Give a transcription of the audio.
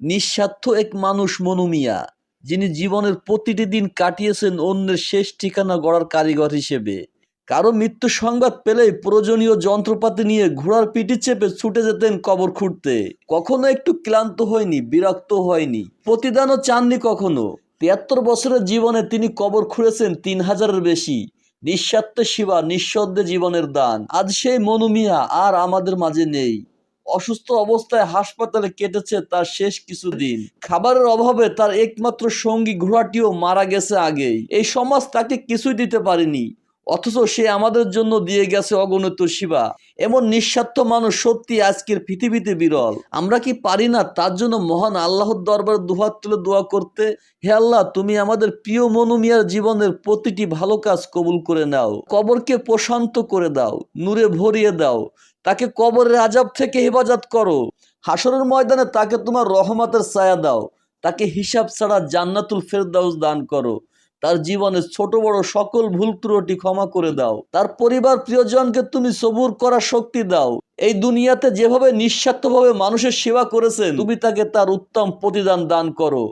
নিঃস্বার্থ এক মানুষ মনুমিয়া যিনি জীবনের প্রতিটি দিন কাটিয়েছেন অন্যের শেষ ঠিকানা গড়ার কারিগর হিসেবে। কারও মৃত্যু সংবাদ পেলেই প্রয়োজনীয় যন্ত্রপাতি নিয়ে ঘোড়ার পিঠে চেপে ছুটে যেতেন কবর খুঁড়তে। কখনো একটু ক্লান্ত হয়নি, বিরক্ত হয়নি। প্রতিদানও চাননি কখনো। তিয়াত্তর বছরের জীবনে তিনি কবর খুঁড়েছেন তিন হাজারের বেশি। নিঃস্বার্থ সেবা নিঃশব্দে জীবনের দান। আজ সেই মনুমিয়া আর আমাদের মাঝে নেই। অসুস্থ অবস্থায় হাসপাতালে কেটেছে তার শেষ কিছুদিন। খাবারের অভাবে তার একমাত্র সঙ্গী ঘোড়াটিও মারা গেছে আগেই। এই সমাজ তাকে কিছুই দিতে পারেনি। অথচ সে আমাদের জন্য দিয়ে গেছে অগণিত শিবা। এমন নিঃস্বার্থ মানুষ সত্যি আজকের পৃথিবীতে বিরল। আমরা কি পারি না তার জন্য মহান আল্লাহর দরবারে দুহাত তুলে দোয়া করতে? হে আল্লাহ, তুমি আমাদের প্রিয় মনুমিয়ার জীবনের প্রতিটি ভালো কাজ কবুল করে নাও। কবরকে প্রশান্ত করে দাও, নূরে ভরিয়ে দাও। তাকে কবরের আজাব থেকে হেফাজত করো। হাসরের ময়দানে তাকে তোমার রহমতের ছায়া দাও। তাকে হিসাব ছাড়া জান্নাতুল ফেরদাউস দান করো। তার জীবনের ছোট বড় সকল ভুল ত্রুটি ক্ষমা করে দাও। তার পরিবার প্রিয়জনকে তুমি সবুর করার শক্তি দাও। এই দুনিয়াতে যেভাবে নিঃস্বার্থভাবে মানুষের সেবা করেছেন, তুমি তাকে তার উত্তম প্রতিদান দান করো।